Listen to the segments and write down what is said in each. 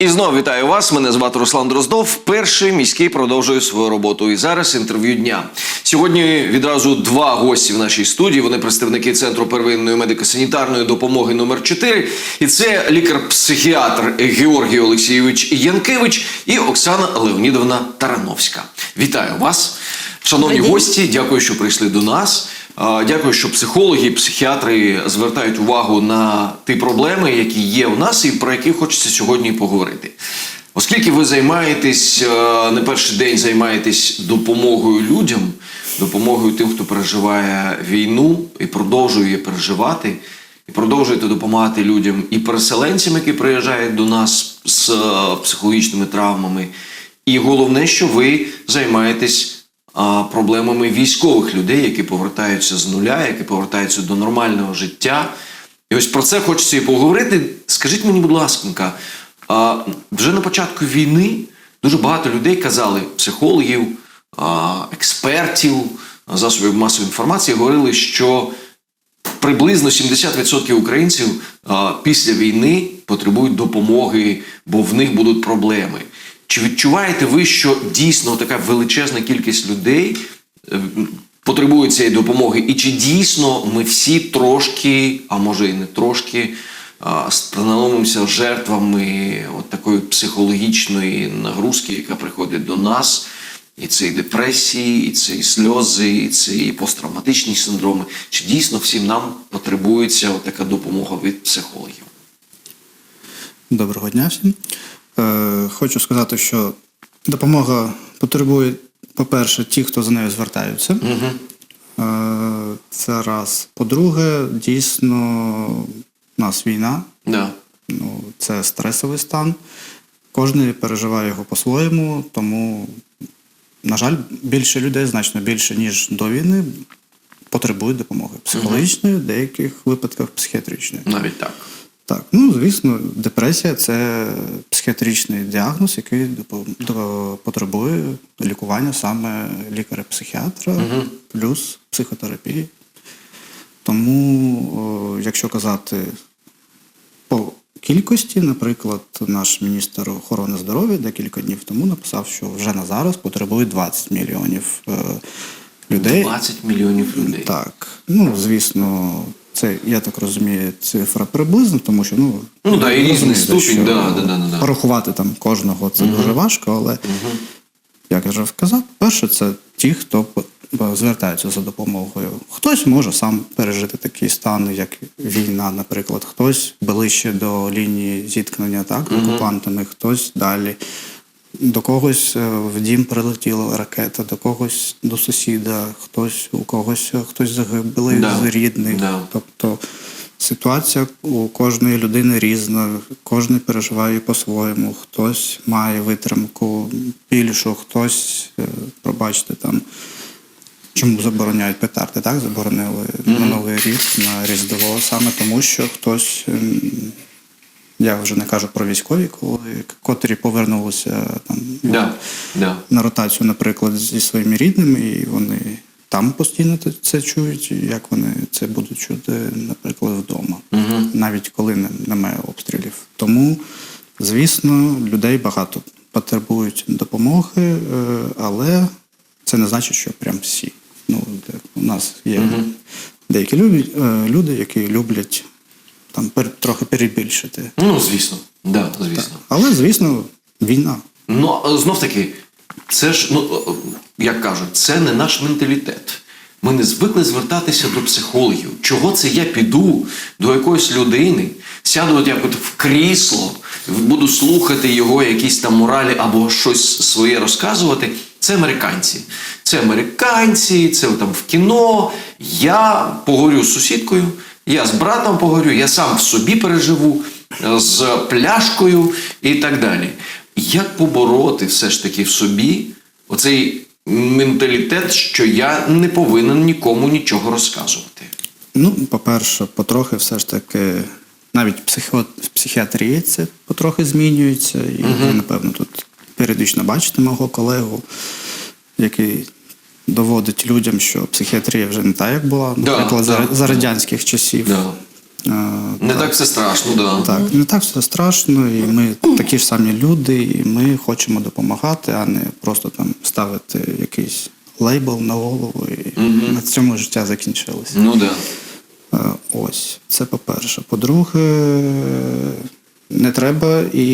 І знову вітаю вас. Мене звати Руслан Дроздов. Перший міський продовжує свою роботу. І зараз інтерв'ю дня. Сьогодні відразу два гості в нашій студії. Вони представники центру первинної медико-санітарної допомоги номер 4 І це лікар-психіатр Георгій Олексійович Янкевич і Оксана Леонідовна Тарановська. Вітаю вас, шановні гості. Дякую, що прийшли до нас. Дякую, що психологи, психіатри звертають увагу на ті проблеми, які є у нас, і про які хочеться сьогодні поговорити. Оскільки ви займаєтесь е, не перший день займаєтесь допомогою людям, допомогою тим, хто переживає війну і продовжує переживати, і продовжуєте допомагати людям і переселенцям, які приїжджають до нас з е, психологічними травмами. І головне, що ви займаєтесь проблемами військових людей, які повертаються з нуля, які повертаються до нормального життя. І ось про це хочеться і поговорити. Скажіть мені, будь ласка, вже на початку війни дуже багато людей казали, психологів, експертів, засобів масової інформації говорили, що приблизно 70% українців після війни потребують допомоги, бо в них будуть проблеми. Чи відчуваєте ви, що дійсно така величезна кількість людей е, потребує цієї допомоги? І чи дійсно ми всі трошки, а може і не трошки, становимося жертвами от такої психологічної нагрузки, яка приходить до нас? І це і депресії, і це і сльози, і це і посттравматичні синдроми. Чи дійсно всім нам потребується от така допомога від психологів? Доброго дня всім. Е, хочу сказати, що допомога потребує, по-перше, ті, хто за нею звертаються. Е, це раз. По-друге, дійсно, у нас війна, Да. ну, це стресовий стан. Кожен переживає його по-своєму, тому, на жаль, більше людей, значно більше, ніж до війни, потребують допомоги психологічної, в деяких випадках психіатричної. Навіть так. Так, ну звісно, депресія це психіатричний діагноз, який потребує лікування саме лікаря-психіатра плюс психотерапії. Тому, о, якщо казати по кількості, наприклад, наш міністр охорони здоров'я декілька днів тому написав, що вже на зараз потребує 20 мільйонів е, людей. 20 мільйонів людей. Так, ну звісно, це я так розумію, цифра приблизно, тому що ну Ну, да, і різний ступінь, що да, да, да, да, порахувати там кожного це дуже важко, але як я вже вказав, перше, це ті, хто звертаються за допомогою. Хтось може сам пережити такі стани, як війна, наприклад, хтось ближче до лінії зіткнення так, окупантами, хтось далі. До когось е, в дім прилетіла ракета, до когось до сусіда, хтось у когось е, хтось загиблий Да, з рідних. да. Тобто ситуація у кожної людини різна, кожен переживає по-своєму. Хтось має витримку більшу, хтось, е, пробачте, там. Чому забороняють петарди? Так, заборонили на Новий рік, на Різдво, саме тому, що хтось, ем, я вже не кажу про військові, коли котрі повернулися там Да, да. на ротацію, наприклад, зі своїми рідними, і вони там постійно це чують, і як вони це будуть чути, наприклад, вдома, навіть коли не- немає обстрілів. Тому, звісно, людей багато потребують допомоги, е, але це не значить, що прям всі. Ну, у нас є деякі люди, е, люди, які люблять там пер- трохи перебільшити. Ну, звісно. Да, звісно. Але, звісно, війна. Ну, знов таки, це ж, ну, е, як кажуть, це не наш менталітет. Ми не звикли звертатися до психологів. Чого це я піду до якоїсь людини, сяду от як от в крісло, буду слухати його якісь там моралі або щось своє розказувати. Це американці. Це американці, це там в кіно. Я поговорю з сусідкою, я з братом поговорю, я сам в собі переживу е, з пляшкою і так далі. Як побороти все ж таки в собі оцей менталітет, що я не повинен нікому нічого розказувати? Ну, по-перше, потрохи все ж таки, навіть психо... в психіатрії це потрохи змінюється. І ви, напевно, тут періодично бачите мого колегу, який доводить людям, що психіатрія вже не та, як була, Да, наприклад, за, да, за да. радянських часів. Да. Е, Не так все страшно, да. Так, не так все страшно, і ми такі ж самі люди, і ми хочемо допомагати, а не просто там ставити якийсь лейбл на голову, і на цьому життя закінчилося. Ну да. Е, Ось, це по-перше. По-друге, не треба і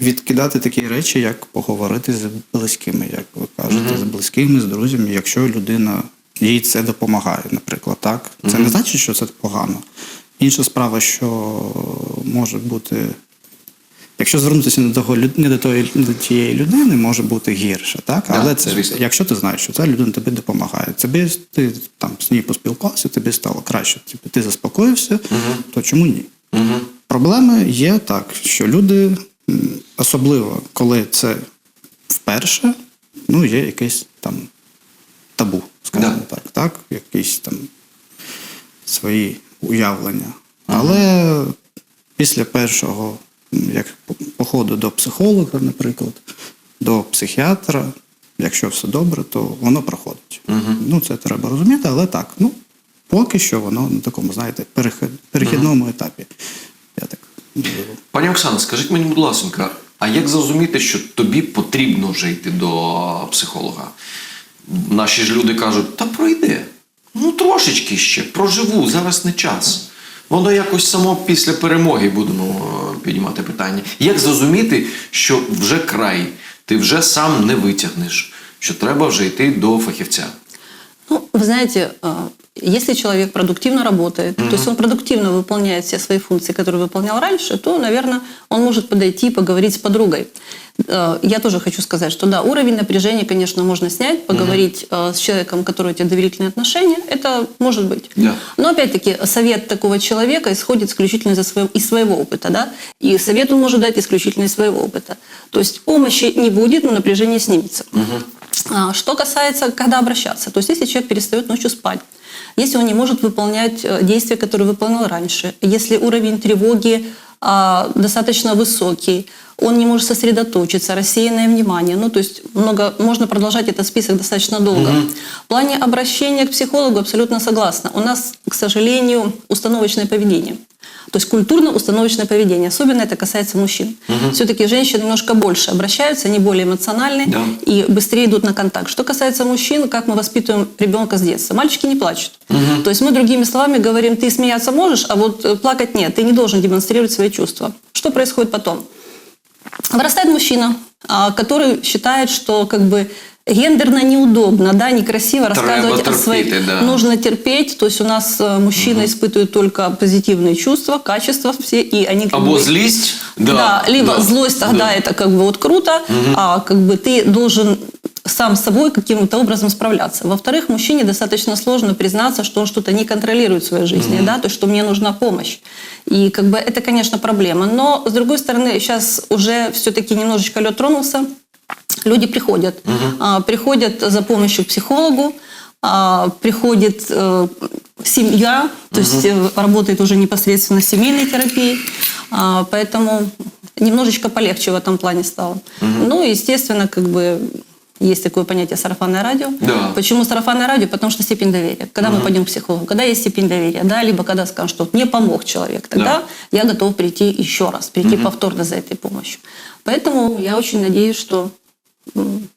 відкидати такі речі, як поговорити з близькими, як ви кажете, з близькими, з друзями, якщо людина їй це допомагає, наприклад, так. Це не значить, що це погано. Інша справа, що може бути. Якщо звернутися не до, того, не до, тої, не до тієї людини, може бути гірше, так? Да, Але це, звісно. якщо ти знаєш, що ця людина тобі допомагає, тобі ти там з нею поспілкувався, тобі стало краще, ти заспокоївся, то чому ні? Угу. Проблеми є так, що люди, особливо коли це вперше, ну є якесь там табу, скажімо Да. так, так, якісь там свої уявлення. Але після першого, як походу до психолога, наприклад, до психіатра, якщо все добре, то воно проходить. Ну, це треба розуміти, але так, ну, поки що воно на такому, знаєте, перехід- перехідному етапі. Пані Оксана, скажіть мені, будь ласка, а як зрозуміти, що тобі потрібно вже йти до психолога? Наші ж люди кажуть, та пройде. Ну, трошечки ще, проживу, зараз не час. Воно якось само після перемоги будемо е, піднімати питання. Як зрозуміти, що вже край, ти вже сам не витягнеш, що треба вже йти до фахівця? Ну, вы знаете, э, если человек продуктивно работает, то есть он продуктивно выполняет все свои функции, которые выполнял раньше, то, наверное, он может подойти и поговорить с подругой. Э, Я тоже хочу сказать, что да, уровень напряжения, конечно, можно снять, поговорить э, с человеком, у которого у тебя доверительные отношения, это может быть. Да. Но опять-таки совет такого человека исходит исключительно из своего, из своего опыта, да, и совет он может дать исключительно из своего опыта. То есть помощи не будет, но напряжение снимется. А, Что касается, когда обращаться, то есть если человек перестает ночью спать, если он не может выполнять э, действия, которые выполнял раньше, если уровень тревоги а, достаточно высокий, он не может сосредоточиться, рассеянное внимание. Ну, то есть много, можно продолжать этот список достаточно долго. В плане обращения к психологу абсолютно согласна. У нас, к сожалению, установочное поведение. То есть культурно-установочное поведение. Особенно это касается мужчин. Все-таки женщины немножко больше обращаются, они более эмоциональны Да. и быстрее идут на контакт. Что касается мужчин, как мы воспитываем ребенка с детства. Мальчики не плачут. То есть мы другими словами говорим, ты смеяться можешь, а вот э, плакать нет. Ты не должен демонстрировать свои чувства. Что происходит потом? Вырастает мужчина, а, который считает, что как бы гендерно неудобно, да, некрасиво рассказывать о терпеть, своих... да. Нужно терпеть, то есть у нас э, мужчина испытывает только позитивные чувства, качества все, и они как Або бы... злість, Да, либо да, злость тогда да. это как бы вот круто, а как бы ты должен сам с собой каким-то образом справляться. Во-вторых, мужчине достаточно сложно признаться, что он что-то не контролирует в своей жизни, да, то что мне нужна помощь. И как бы это, конечно, проблема. Но, с другой стороны, сейчас уже все-таки немножечко лед тронулся, люди приходят. А, приходят за помощью к психологу, а, приходит э, семья, то есть э, работает уже непосредственно семейной терапией, А, поэтому немножечко полегче в этом плане стало. Ну, и, естественно, как бы есть такое понятие сарафанное радио. Да. Почему сарафанное радио? Потому что степень доверия. Когда мы пойдем к психологу, когда есть степень доверия, да, либо когда скажем, что мне помог человек, тогда я готов прийти еще раз, прийти повторно за этой помощью. Поэтому я очень надеюсь, что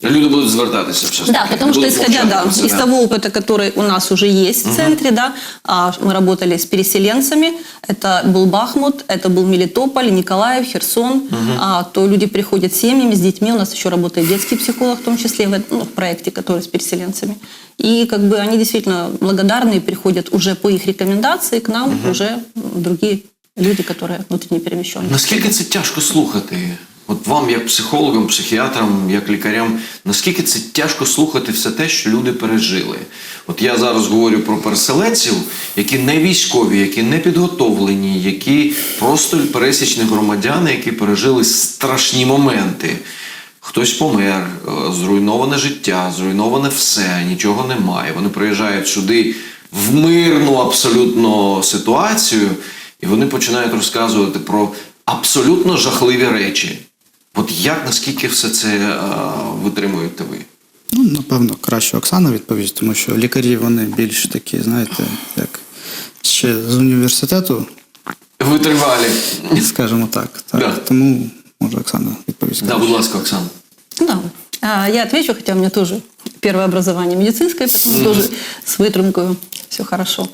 Люди будуть звертатися все ж да, потому что исходя да, из того опыта, который у нас уже есть в центре, да, а, мы работали с переселенцами, это был Бахмут, это был Мелитополь, Николаев, Херсон, а, то люди приходят с семьями, с детьми, у нас еще работает детский психолог в том числе в, ну, в проекте, который с переселенцами. И как бы они действительно благодарны и приходят уже по их рекомендации к нам уже другие люди, которые внутренне перемещенные. Наскільки це тяжко слухати? От вам, як психологам, психіатрам, як лікарям, наскільки це тяжко слухати все те, що люди пережили? От я зараз говорю про переселенців, які не військові, які не підготовлені, які просто пересічні громадяни, які пережили страшні моменти. Хтось помер, е, зруйноване життя, зруйноване все, нічого немає. Вони приїжджають сюди в мирну абсолютно ситуацію, і вони починають розказувати про абсолютно жахливі речі. От як наскільки все це е, витримуєте ви? Ну, напевно, краще Оксана відповість, тому що лікарі вони більш такі, знаєте, як ще з університету, Витривалі. скажімо так. так. Да. Тому може Оксана відповість. Да, будь ласка, Оксана. Да. А, Я отвечу, хотя у меня тоже первое образование медицинское, поэтому тоже с выдрумкой все хорошо.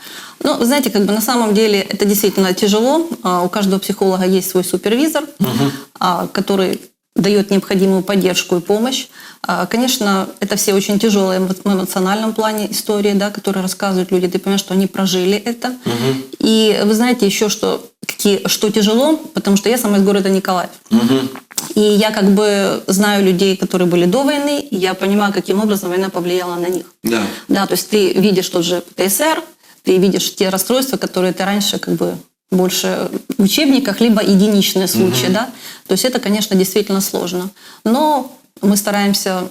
Но, вы знаете, как бы на самом деле это действительно тяжело. А, У каждого психолога есть свой супервизор, а, который дает необходимую поддержку и помощь. А, Конечно, это все очень тяжелые в эмоциональном плане истории, да, которые рассказывают люди. Ты понимаешь, что они прожили это. И вы знаете еще, что, какие, что тяжело, потому что я сама из города Николаев. И я как бы знаю людей, которые были до войны, и я понимаю, каким образом война повлияла на них. Да. Да, то есть ты видишь тот же ПТСР, ты видишь те расстройства, которые ты раньше как бы больше в учебниках, либо единичные случаи, да. То есть это, конечно, действительно сложно. Но мы стараемся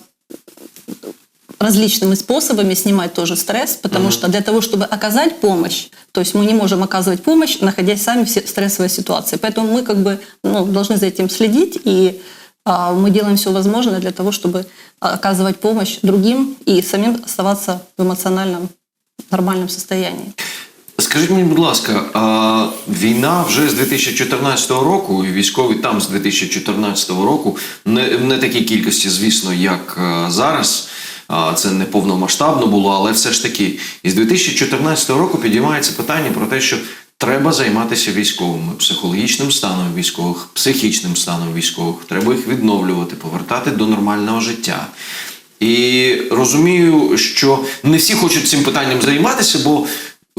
различными способами снимать тоже стресс, потому что для того, чтобы оказать помощь, то есть мы не можем оказывать помощь, находясь сами в стрессовой ситуации. Поэтому мы как бы ну, должны за этим следить, и а, мы делаем все возможное для того, чтобы оказывать помощь другим и самим оставаться в эмоциональном нормальном состоянии. Скажіть мені, будь ласка, а війна вже з 2014 року, і військові там з 2014 року, не не такій кількості, звісно, як е, зараз. Це не повномасштабно було, але все ж таки, із 2014 року підіймається питання про те, що треба займатися військовими, психологічним станом військових, психічним станом військових. Треба їх відновлювати, повертати до нормального життя. І розумію, що не всі хочуть цим питанням займатися, бо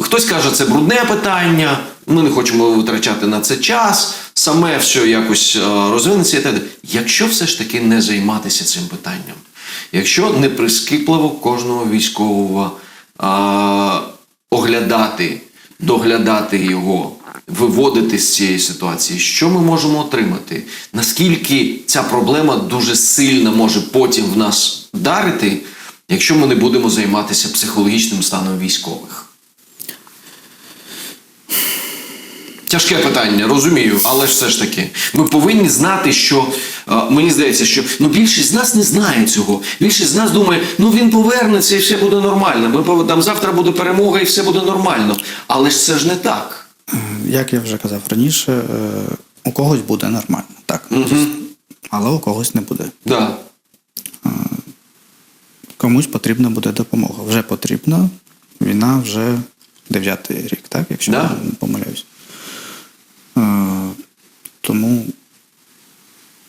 хтось каже, це брудне питання, ми не хочемо витрачати на це час, саме все якось е, розвинеться і так далі. Якщо все ж таки не займатися цим питанням, якщо не прискіпливо кожного військового а, оглядати, доглядати його, виводити з цієї ситуації, що ми можемо отримати? Наскільки ця проблема дуже сильно може потім в нас вдарити, якщо ми не будемо займатися психологічним станом військових? Тяжке питання, розумію, але ж все ж таки, ми повинні знати, що е, мені здається, що ну більшість з нас не знає цього. Більшість з нас думає, ну він повернеться і все буде нормально. Ми там завтра буде перемога і все буде нормально. Але ж це ж не так. Як я вже казав раніше, е, у когось буде нормально, так. Але у когось не буде. Да. Комусь потрібна буде допомога. Вже потрібна. Війна вже дев'ятий рік, так, якщо Да. я не помиляюсь. Е, Тому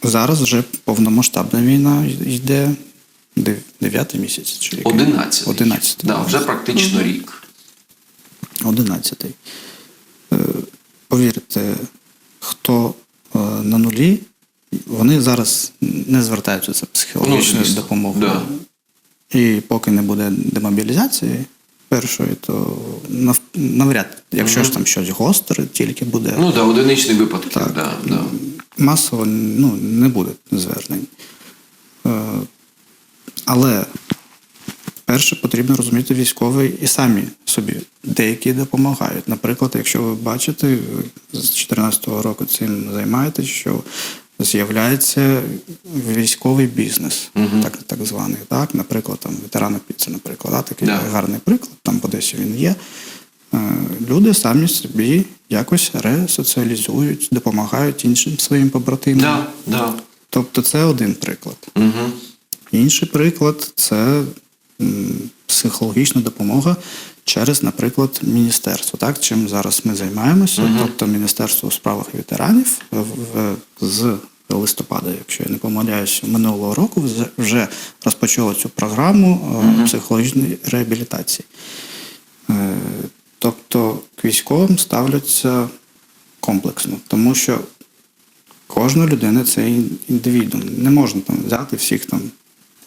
зараз вже повномасштабна війна йде дев'ятий місяць. Чи який? Одинадцятий. Одинадцятий. Да, вже практично рік. Одинадцятий. Е, Повірте, хто е, на нулі, вони зараз не звертаються за психологічною Ну, допомогою. Да. І поки не буде демобілізації першої, то нав- навряд, якщо ж там щось гостре, тільки буде Ну да, одиничні випадки. Так. Да, да. масово ну, не буде звернень. Е, але перше потрібно розуміти військовий і самі собі деякі допомагають. Наприклад, якщо ви бачите, з 2014 року цим займаєтесь, що з'являється військовий бізнес, так, так званий. Так? Наприклад, там ветерана піци, наприклад, да? такий Да. гарний приклад, там в Одесі він є. Е, Люди самі собі якось ресоціалізують, допомагають іншим своїм побратимам. Да, да. Тобто це один приклад. Угу. Інший приклад це психологічна допомога через, наприклад, міністерство. Так, чим зараз ми займаємося. Тобто Міністерство у справах ветеранів в- в- з листопада, якщо я не помиляюсь, минулого року вже- розпочало цю програму е, психологічної реабілітації. Е, Тобто к військовим ставляться комплексно, тому що кожна людина це ін- індивідуум. Не можна там взяти всіх там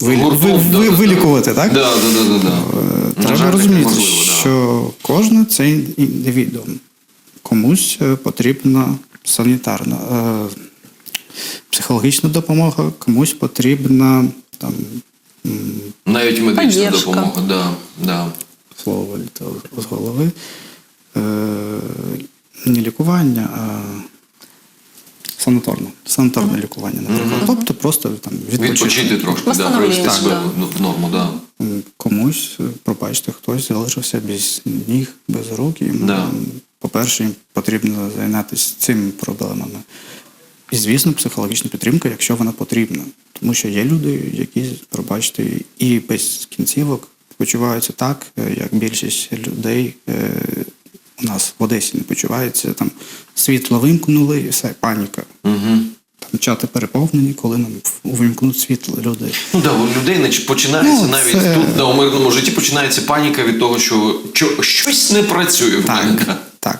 вилі... Гуртом, ви- да, ви- да, да. вилікувати, так? Да, да, да, да, да. Е, Треба розуміти, можливо, що кожна це ін- індивідуум. Комусь е, потрібна санітарна, е, психологічна допомога, комусь потрібна там Навіть медична Поддержка. допомога. Да, да. слово вилітало з голови. Е, не лікування, а санаторне. Санаторне лікування, наприклад. Тобто просто там відпочити. Відпочити трошки, да, привести себе да. в- в норму, да. М, Комусь комусь, е, пробачте, хтось залишився без ніг, без рук. І, Да. по-перше, їм потрібно зайнятися цими проблемами. І, звісно, психологічна підтримка, якщо вона потрібна. Тому що є люди, які, пробачте, і без кінцівок почуваються так, е, як більшість людей е, у нас в Одесі не почуваються. Там світло вимкнули, і все, паніка. Угу. Там чати переповнені, коли нам увімкнуть світло люди. Ну да, у людей нач- починається Ну, навіть це- тут, да, у мирному житті починається паніка від того, що, що щось не працює. Так, так.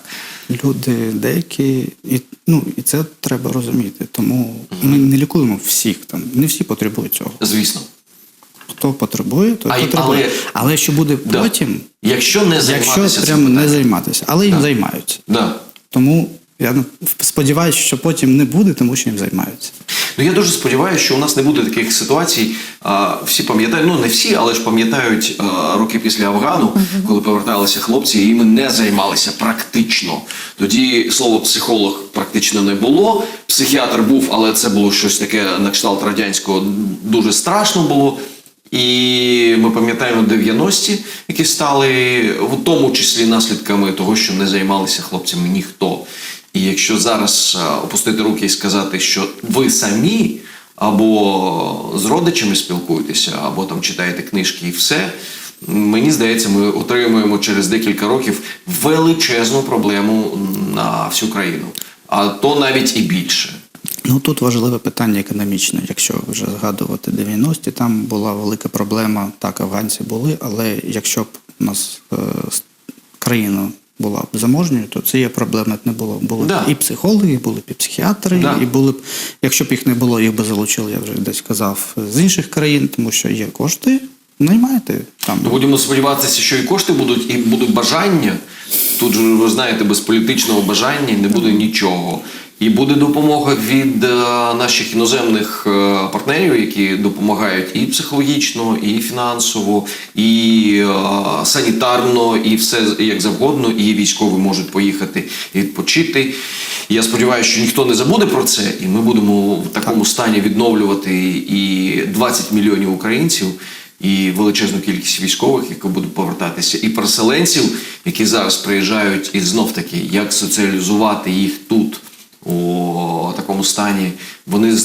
Люди деякі, і, ну, і це треба розуміти. Тому ми не лікуємо всіх там. Не всі потребують цього. Звісно. Хто потребує, й- потребує. але- Але, що буде Да. потім, Якщо не займатися якщо цим прямо не займатися, але їм займаються. Да. Тому я сподіваюся, що потім не буде, тому що їм займаються. Ну я дуже сподіваюся, що у нас не буде таких ситуацій. А, всі пам'ятають, ну не всі, але ж пам'ятають а, роки після Афгану, коли поверталися хлопці, і ми не займалися практично. Тоді слово психолог практично не було. Психіатр був, але це було щось таке на кшталт радянського. Дуже страшно було. І ми пам'ятаємо 90-ті, які стали в тому числі наслідками того, що не займалися хлопцями ніхто. І якщо зараз опустити руки і сказати, що ви самі або з родичами спілкуєтеся, або там читаєте книжки і все, мені здається, ми отримуємо через декілька років величезну проблему на всю країну, а то навіть і більше. Ну тут важливе питання економічне. Якщо вже згадувати 90-ті, там була велика проблема. Так, афганці були, але якщо б у нас е, країна була б заможньою, то цієї проблеми не було. Були б і психологи, були б і психіатри, Да. і були б, якщо б їх не було, їх би залучили, я вже десь казав, з інших країн, тому що є кошти, наймайте там. Ну, Будемо сподіватися, що і кошти будуть, і будуть бажання. Тут же ви знаєте, без політичного бажання не буде нічого. І буде допомога від е, наших іноземних е, партнерів, які допомагають і психологічно, і фінансово, і е, санітарно, і все як завгодно. І військові можуть поїхати і відпочити. І Я сподіваюся, що ніхто не забуде про це, і ми будемо в такому стані відновлювати і 20 мільйонів українців і величезну кількість військових, які будуть повертатися, і переселенців, які зараз приїжджають, і знов таки, як соціалізувати їх тут у такому стані. Вони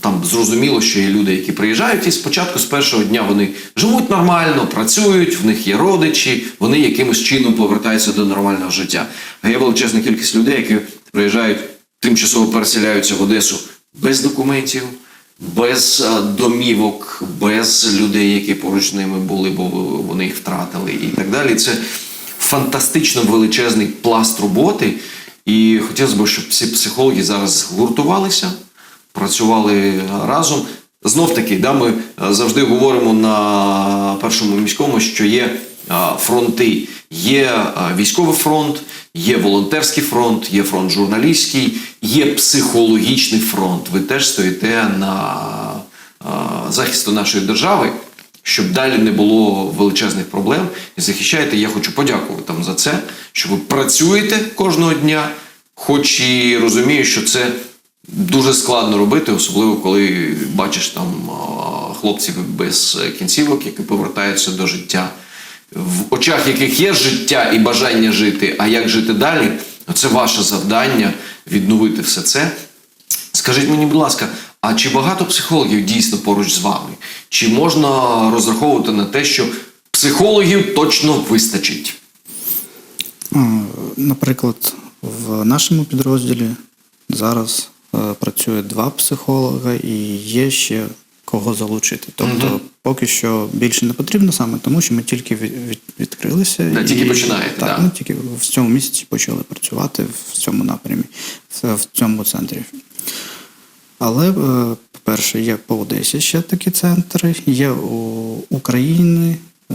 там зрозуміло, що є люди, які приїжджають, і спочатку з першого дня вони живуть нормально, працюють, в них є родичі, вони якимось чином повертаються до нормального життя. А є величезна кількість людей, які приїжджають, тимчасово переселяються в Одесу без документів без е, домівок, без людей, які поруч ними були, бо вони їх втратили, і так далі. Це фантастично величезний пласт роботи. І хотілося б, щоб всі психологи зараз згуртувалися, працювали разом. Знов таки, да, ми е, завжди говоримо на першому міському, що є е, фронти. Є е, військовий фронт, є волонтерський фронт, є фронт журналістський, є психологічний фронт. Ви теж стоїте на захисту нашої держави, щоб далі не було величезних проблем і захищаєте. Я хочу подякувати вам за це, що ви працюєте кожного дня, хоч і розумію, що це дуже складно робити, особливо коли бачиш там хлопців без кінцівок, які повертаються до життя, в очах яких є життя і бажання жити, а як жити далі, це ваше завдання відновити все це. Скажіть мені, будь ласка, а чи багато психологів дійсно поруч з вами? Чи можна розраховувати на те, що психологів точно вистачить? Наприклад, в нашому підрозділі зараз е, працює два психолога і є ще кого залучити. Тобто, поки що більше не потрібно саме тому, що ми тільки від, від- відкрилися. Да, тільки починаєте, Так, да. ми тільки в цьому місяці почали працювати в цьому напрямі, в цьому центрі. Але, е, по-перше, є по Одесі ще такі центри, є у України е,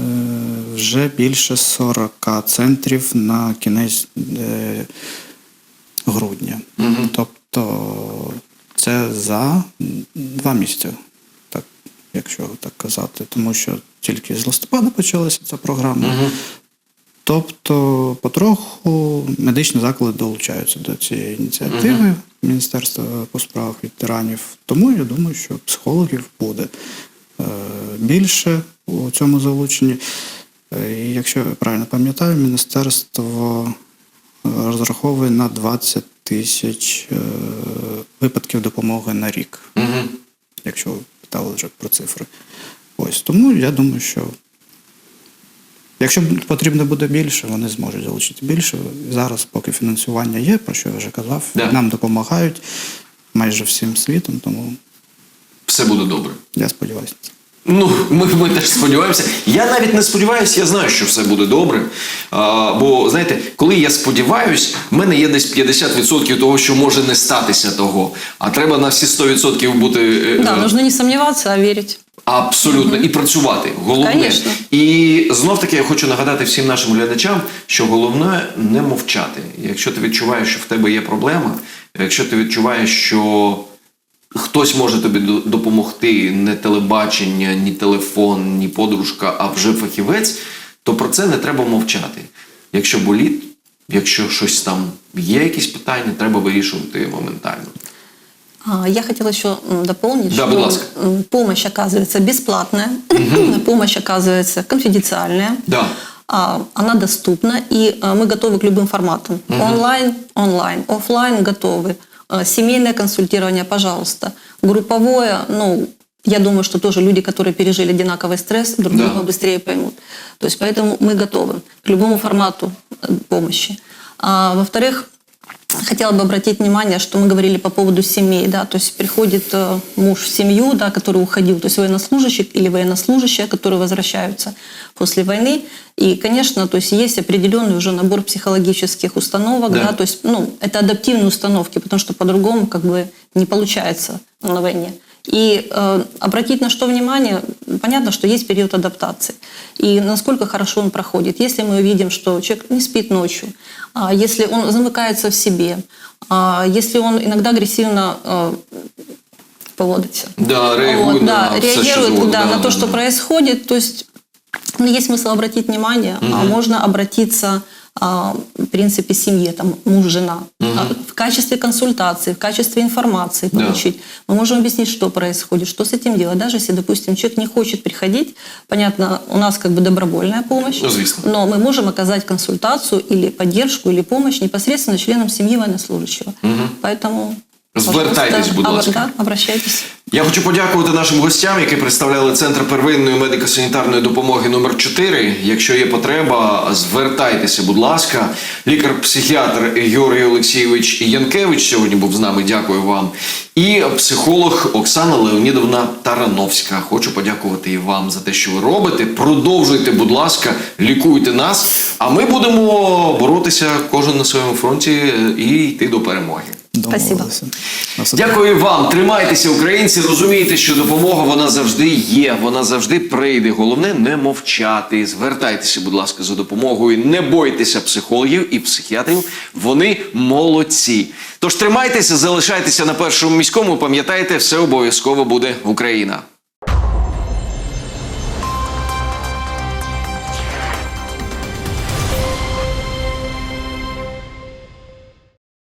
вже більше 40 центрів на кінець е, грудня. Тобто це за два місяці, так, якщо так казати, тому що тільки з листопада почалася ця програма. Тобто, потроху медичні заклади долучаються до цієї ініціативи Міністерства по справах ветеранів. Тому я думаю, що психологів буде е, більше. у цьому залученні. Е, І якщо я правильно пам'ятаю, міністерство е, розраховує на 20 тисяч випадків допомоги на рік, Угу. якщо ви питали вже про цифри. Ось тому я думаю, що якщо потрібно буде більше, вони зможуть залучити більше. Зараз, поки фінансування є, про що я вже казав, Да. нам допомагають майже всім світом, тому Все буде добре. я сподіваюся. Ну, ми, ми теж сподіваємося. Я навіть не сподіваюся, я знаю, що все буде добре. А, бо, знаєте, коли я сподіваюсь, в мене є десь 50% того, що може не статися того. А треба на всі 100% бути е, Да, е, нужно не сомневаться, а верить. Абсолютно і працювати. Головне. Конечно. І знов таки я хочу нагадати всім нашим глядачам, що головне не мовчати. Якщо ти відчуваєш, що в тебе є проблема, якщо ти відчуваєш, що хтось може тобі допомогти, не телебачення, ні телефон, ні подружка, а вже фахівець, то про це не треба мовчати. Якщо болить, якщо щось там є, якісь питання, треба вирішувати моментально. А, Я хотела еще дополнить, Да, что ласка. помощь оказывается бесплатная, помощь оказывается конфиденциальная, Да. а, она доступна, и а, мы готовы к любым форматам. Онлайн, онлайн, офлайн готовы. А, Семейное консультирование, пожалуйста. Групповое, ну, я думаю, что тоже люди, которые пережили одинаковый стресс, друг Да. друга быстрее поймут. То есть поэтому мы готовы к любому формату э, помощи. А, во-вторых, Хотела бы обратить внимание, что мы говорили по поводу семей, да, то есть приходит э, муж в семью, да, который уходил, то есть военнослужащий или военнослужащие, которые возвращаются после войны, и, конечно, то есть есть определенный уже набор психологических установок, Да. да, то есть, ну, это адаптивные установки, потому что по-другому как бы не получается на войне. И э, обратить на что внимание, понятно, что есть период адаптации. И насколько хорошо он проходит. Если мы увидим, что человек не спит ночью, если он замыкается в себе, а если он иногда агрессивно э, поводится. Да, реагує Вот, на да, все, що реагирует завгодно. да, Да, на да, то, что да. происходит. То есть ну, есть смысл обратить внимание, а можно обратиться а, в принципе, семье, там, муж, жена, а, в качестве консультации, в качестве информации Да. получить. Мы можем объяснить, что происходит, что с этим делать. Даже если, допустим, человек не хочет приходить, понятно, у нас как бы добровольная помощь, Ну, звісно. но мы можем оказать консультацию или поддержку, или помощь непосредственно членам семьи военнослужащего. Поэтому... Звертайтесь, будь ласка. Обращайтесь. Я хочу подякувати нашим гостям, які представляли центр первинної медико-санітарної допомоги номер 4 Якщо є потреба, звертайтеся, будь ласка. Лікар-психіатр Юрій Олексійович Янкевич сьогодні був з нами. Дякую вам. І психолог Оксана Леонідовна Тарановська. Хочу подякувати і вам за те, що ви робите. Продовжуйте, будь ласка, лікуйте нас. А ми будемо боротися кожен на своєму фронті е, і йти до перемоги. Домовилися. Добре. Дякую вам. Тримайтеся, українці. Розумійте, що допомога вона завжди є, вона завжди прийде. Головне не мовчати. Звертайтеся, будь ласка, за допомогою. Не бойтеся психологів і психіатрів. Вони молодці. Тож тримайтеся, залишайтеся на першому міському. Пам'ятайте, все обов'язково буде Україна.